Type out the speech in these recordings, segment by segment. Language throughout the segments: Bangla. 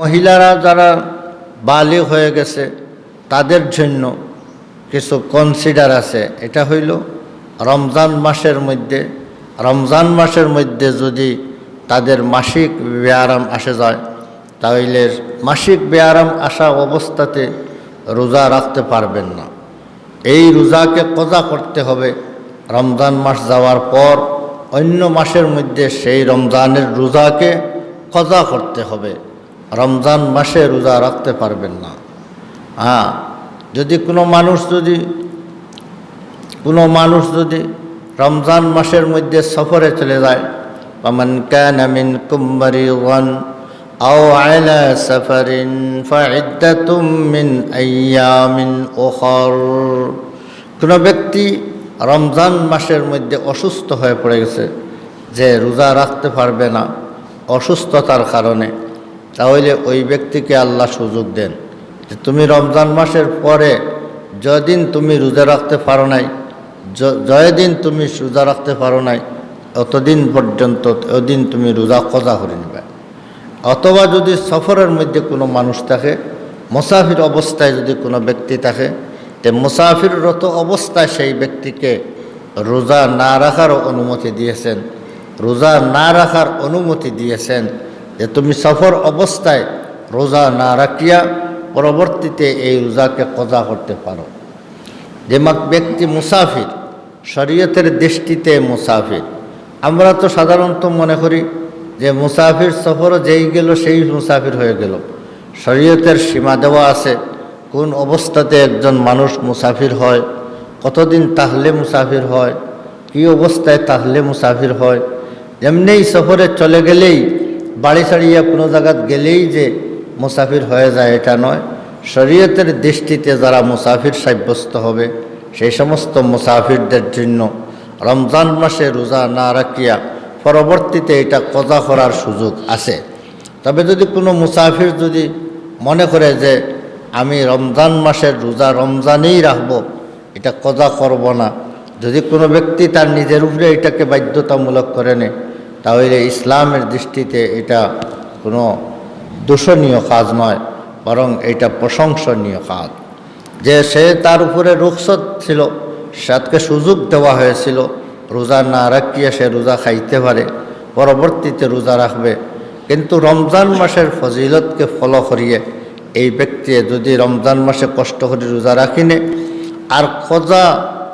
মহিলারা যারা বালিগ হয়ে গেছে, তাদের জন্য কিছু কনসিডার আছে। এটা হইল, রমজান মাসের মধ্যে, রমজান মাসের মধ্যে যদি তাদের মাসিক ব্যায়াম আসে যায় তাহলে মাসিক ব্যায়াম আসা অবস্থাতে রোজা রাখতে পারবেন না। এই রোজাকে কজা করতে হবে? রমজান মাস যাওয়ার পর অন্য মাসের মধ্যে সেই রমজানের রোজাকে কজা করতে হবে? রমজান মাসে রোজা রাখতে পারবেন না। হ্যাঁ যদি কোনো মানুষ যদি, কোনো মানুষ যদি রমজান মাসের মধ্যে সফরে চলে যায় পামান কান মিন কুম্মারিওয়ান আও আলা সফরিন ফাইদ্দাতুম মিন আইয়ামিন ওখর কোনো ব্যক্তি রমজান মাসের মধ্যে অসুস্থ হয়ে পড়ে গেছে, যে রোজা রাখতে পারবে না অসুস্থতার কারণে। তাহলে ওই ব্যক্তিকে আল্লাহ সুযোগ দেন যে তুমি রমজান মাসের পরে যদিন তুমি রোজা রাখতে পারো নাই, য- জয়দিন তুমি রোজা রাখতে পারো নাই, অতদিন পর্যন্ত ওদিন তুমি রোজা কজা করে নেবে। অথবা যদি সফরের মধ্যে কোনো মানুষ থাকে, মুসাফির অবস্থায় যদি কোনো ব্যক্তি থাকে, তে মুসাফিররত অবস্থায় সেই ব্যক্তিকে রোজা না রাখারও অনুমতি দিয়েছেন, রোজা না রাখার অনুমতি দিয়েছেন যে তুমি সফর অবস্থায় রোজা না রাখিয়া পরবর্তীতে এই রোজাকে কজা করতে পারো? যে ব্যক্তি মুসাফির, শরীয়তের দৃষ্টিতে মুসাফির। আমরা তো সাধারণত মনে করি যে মুসাফির সফরও যেই গেল সেই মুসাফির হয়ে গেল। শরীয়তের সীমা দেওয়া আছে, কোন অবস্থাতে একজন মানুষ মুসাফির হয়, কতদিন তাহলে মুসাফির হয়, কী অবস্থায় তাহলে মুসাফির হয় এমনিই সফরে চলে গেলেই বাড়ি ছাড়িয়ে কোনো জায়গাত গেলেই যে মুসাফির হয়ে যায়, এটা নয়। শরীয়তের দৃষ্টিতে যারা মুসাফির সাব্যস্ত হবে, সেই সমস্ত মুসাফিরদের জন্য রমজান মাসে রোজা না রাখিয়া পরবর্তীতে এটা কজা করার সুযোগ আছে। তবে যদি কোনো মুসাফির যদি মনে করে যে আমি রমজান মাসের রোজা রমজানেই রাখব, এটা কজা করব না। যদি কোনো ব্যক্তি তার নিজের উপরে এটাকে বাধ্যতামূলক করে নেয় তাহলে ইসলামের দৃষ্টিতে এটা কোনো দূষণীয় কাজ নয়, বরং এটা প্রশংসনীয় কাজ। যে সে তার উপরে রুখসত ছিল, সাতকে সুযোগ দেওয়া হয়েছিল, রোজা না রাখিয়ে সে রোজা খাইতে পারে, পরবর্তীতে রোজা রাখবে। কিন্তু রমজান মাসের ফজিলতকে ফলো করিয়ে এই ব্যক্তি যদি রমজান মাসে কষ্ট করে রোজা রাখিনে, আর খোঁজা,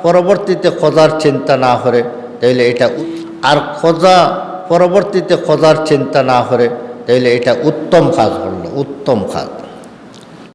পরবর্তীতে খোঁজার চিন্তা না করে তাইলে এটা আর খোঁজা পরবর্তীতে খোঁজার চিন্তা না করে তাইলে এটা উত্তম কাজ হল উত্তম কাজ।